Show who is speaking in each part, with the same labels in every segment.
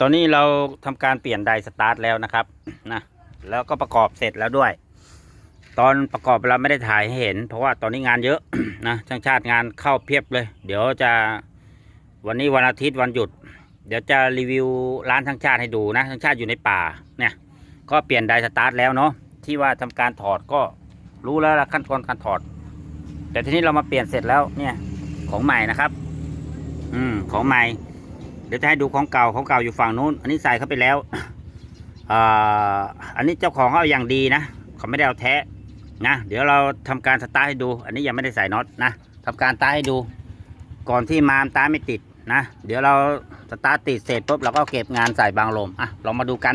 Speaker 1: ตอนนี้เราทำการเปลี่ยนไดสตาร์ทแล้วนะครับนะแล้วก็ประกอบเสร็จแล้วด้วย ตอนประกอบเราไม่ได้ถ่ายให้เห็น เพราะว่าตอนนี้งานเยอะนะช่างชาติงานเข้าเพียบเลย เดี๋ยวจะวันนี้วันอาทิตย์วันหยุด เดี๋ยวจะรีวิวร้านช่างชาติให้ดูนะช่างชาติอยู่ในป่าเนี่ย ก็เปลี่ยนไดสตาร์ทแล้วเนาะที่ว่าทำการถอดก็รู้แล้วละขั้นตอนการถอด แต่ทีนี้เรามาเปลี่ยนเสร็จแล้วเนี่ยของใหม่นะครับ อืมของใหม่ เดี๋ยวจะให้ดูของเก่าของเก่าอยู่ฝั่งนู้น อันนี้ใส่เข้าไปแล้วอ่าอันนี้เจ้าของเขาเอาอย่างดีนะเขาไม่ได้เอาแท้นะ เดี๋ยวเราทำการสตาร์ทให้ดู อันนี้ยังไม่ได้ใส่น็อตนะทำการสตาร์ให้ดู ก่อนที่มามตาร์ไม่ติดนะ เดี๋ยวเราสตาร์ทติดเสร็จปุ๊บเราก็เก็บงานใส่บางลมอะลองมาดูกัน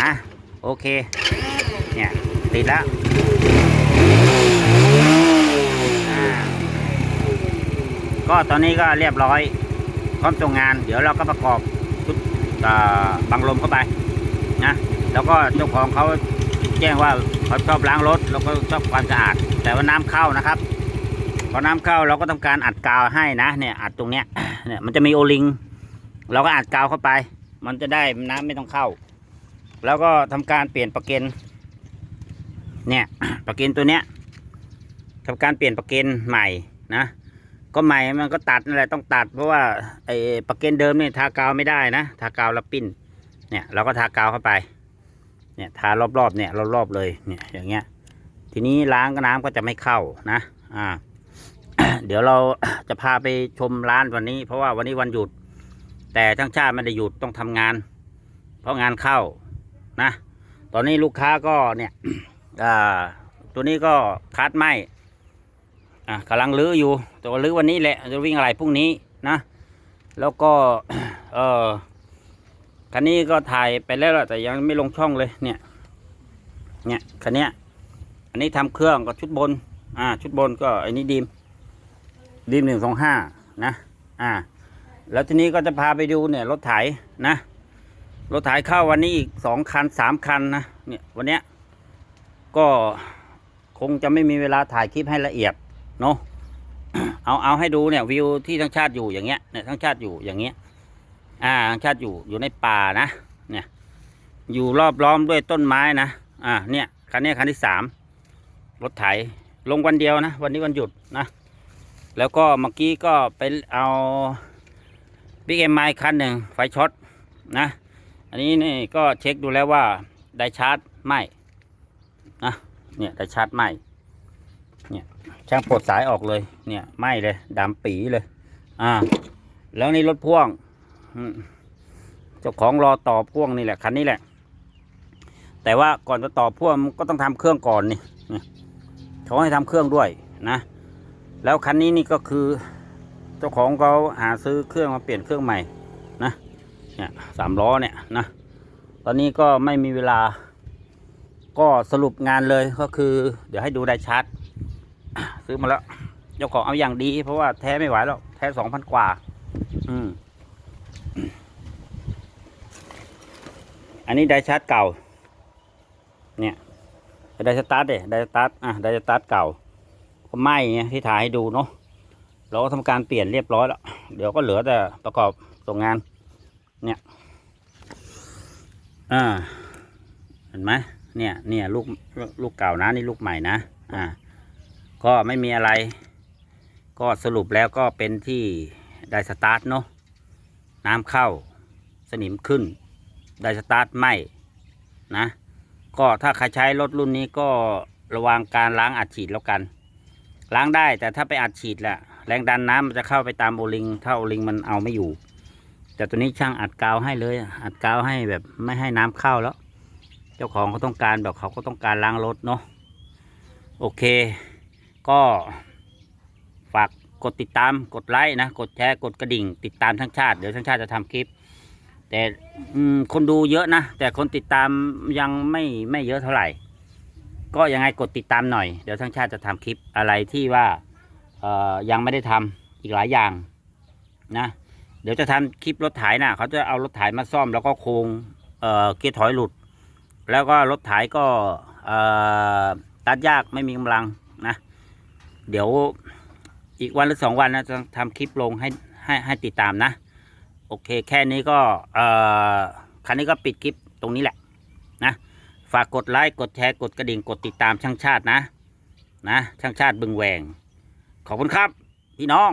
Speaker 1: นะโอเคเนี่ยติดแล้วก็ตอนนี้ก็เรียบร้อย ร้อมส่งงาน เดี๋ยวเราก็ประกอบชุดบังลมเข้าไปนะแล้วก็เจ้าของเขาแจ้งว่าเขาชอบล้างรถแล้วก็ชอบความสะอาด แต่ว่าน้ำเข้านะครับพอน้ำเข้าเราก็ทำการอัดกาวให้นะเนี่ยอัดตรงเนี้ยเนี่ยมันจะมีโอลิงเราก็อัดกาวเข้าไป มันจะได้น้ำไม่ต้องเข้า แล้วก็ทำการเปลี่ยนประเกนเนี่ยประเกนตัวเนี้ยทำการเปลี่ยนประเกนใหม่นะ ก็ใหม่มันก็ตัดนั่นแหละต้องตัด เพราะว่าไอ้ปากเกนเดิมเนี่ยทากาวไม่ได้นะทากาวแล้วปิ้น เนี่ยเราก็ทากาวเข้าไป เนี่ยทารอบๆเนี่ยรอบๆเลยเนี่ยอย่างเงี้ย ทีนี้ล้างก็น้ำก็จะไม่เข้านะ อ่า เดี๋ยวเราจะพาไปชมร้านวันนี้ เพราะว่าวันนี้วันหยุด แต่ทั้งชาติไม่ได้หยุดต้องทำงาน เพราะงานเข้านะ ตอนนี้ลูกค้าก็เนี่ย อ่า ตัวนี้ก็คัดไหม อะกำลังลื้ออยู่ แต่ว่าลื้อวันนี้แหละจะวิ่งอะไรพรุ่งนี้นะ แล้วก็เออคันนี้ก็ถ่ายไปแล้วแต่ยังไม่ลงช่องเลยเนี่ย เนี่ยคันเนี้ยอันนี้ทำเครื่องก็ชุดบน อ่า ชุดบนก็อันนี้ดีมดีมหนึ่งสองห้านะ อ่า แล้วทีนี้ก็จะพาไปดูเนี่ยรถไถนะ รถไถเข้าวันนี้อีกสองคันสามคันนะ เนี่ยวันเนี้ยก็คงจะไม่มีเวลาถ่ายคลิปให้ละเอียด เนาะเอาเอาให้ดูเนี่ยวิวที่ทั้งชาติอยู่อย่างเงี้ยเนี่ยทั้งชาติอยู่อย่างเงี้ย อ่าทั้งชาติอยู่อยู่ในป่านะเนี่ยอยู่รอบล้อมด้วยต้นไม้นะอ่าเนี่ยคันนี้คันที่สามรถไถลงวันเดียวนะ วันนี้วันหยุดนะ แล้วก็เมื่อกี้ก็ไปเอาบิ๊กเอ็มไอคันหนึ่งไฟช็อตนะ อันนี้นี่ก็เช็คดูแล้วว่าได้ชาร์จไหมนะเนี่ยได้ชาร์จไหม ช่างปลดสายออกเลย เนี่ยไหม้เลยดำปีเลย อ่า แล้วนี่รถพ่วงเจ้าของรอต่อพ่วงนี่แหละคันนี้แหละ แต่ว่าก่อนจะต่อพ่วงก็ต้องทำเครื่องก่อนนี่นี่เขาให้ทำเครื่องด้วยนะ แล้วคันนี้นี่ก็คือ เจ้าของเขาหาซื้อเครื่องมาเปลี่ยนเครื่องใหม่นะเนี่ยสามล้อเนี่ยนะตอนนี้ก็ไม่มีเวลา ก็สรุปงานเลยก็คือ เดี๋ยวให้ดูได้ชัด ซื้อมาแล้วเจ้าของเอาอย่างดี เพราะว่าแท้ไม่ไหวแล้ว แท้สองพันกว่า อืม อันนี้ไดชาร์จเก่า เนี่ยไดสตาร์ทเด้ไดสตาร์ทอะไดสตาร์ทเก่า ก็ไหม้ไงที่ถ่ายให้ดูเนาะเราก็ทำการเปลี่ยนเรียบร้อยแล้ว เดี๋ยวก็เหลือแต่ประกอบส่งงาน เนี่ย อ่า เห็นไหมเนี่ย เนี่ยลูกลูกเก่านะนี่ลูกใหม่นะ อ่า ก็ไม่มีอะไร ก็สรุปแล้วก็เป็นที่ไดสตาร์ทเนาะน้ำเข้าสนิมขึ้นไดสตาร์ทไหมนะ ก็ถ้าใครใช้รถรุ่นนี้ก็ระวังการล้างอัดฉีดแล้วกัน ล้างได้แต่ถ้าไปอัดฉีดแหละแรงดันน้ำมันจะเข้าไปตามโอลิง ถ้าโอลิงมันเอาไม่อยู่ แต่ตัวนี้ช่างอัดกาวให้เลย อัดกาวให้แบบไม่ให้น้ำเข้าแล้ว เจ้าของเขาต้องการแบบเขาก็ต้องการล้างรถเนาะโอเค ก็ฝากกดติดตามกดไลค์นะ กดแชร์กดกระดิ่ง ติดตามทั้งชาติ เดี๋ยวทั้งชาติจะทำคลิป แต่คนดูเยอะนะ แต่คนติดตามยังไม่ไม่เยอะเท่าไหร่ ก็ยังไงกดติดตามหน่อย เดี๋ยวทั้งชาติจะทำคลิปอะไรที่ว่ายังไม่ได้ทำอีกหลายอย่างนะเดี๋ยวจะทำคลิปรถไถนะเขาจะเอารถไถมาซ่อมแล้วก็โครงเอ่อเกียร์ถอยหลุด แล้วก็รถถก็เอ่อตัดยากไม่มีกำลัง เดี๋ยวอีกวันหรือสองวันนะจะทำคลิปลงให้ให้ให้ติดตามนะ โอเคแค่นี้ก็เอ่อคันนี้ก็ปิดคลิปตรงนี้แหละนะฝากกดไลค์กดแชร์กดกระดิ่งกดติดตามช่างชาตินะ นะ ช่างชาติบึงแหวงขอบคุณครับ พี่น้อง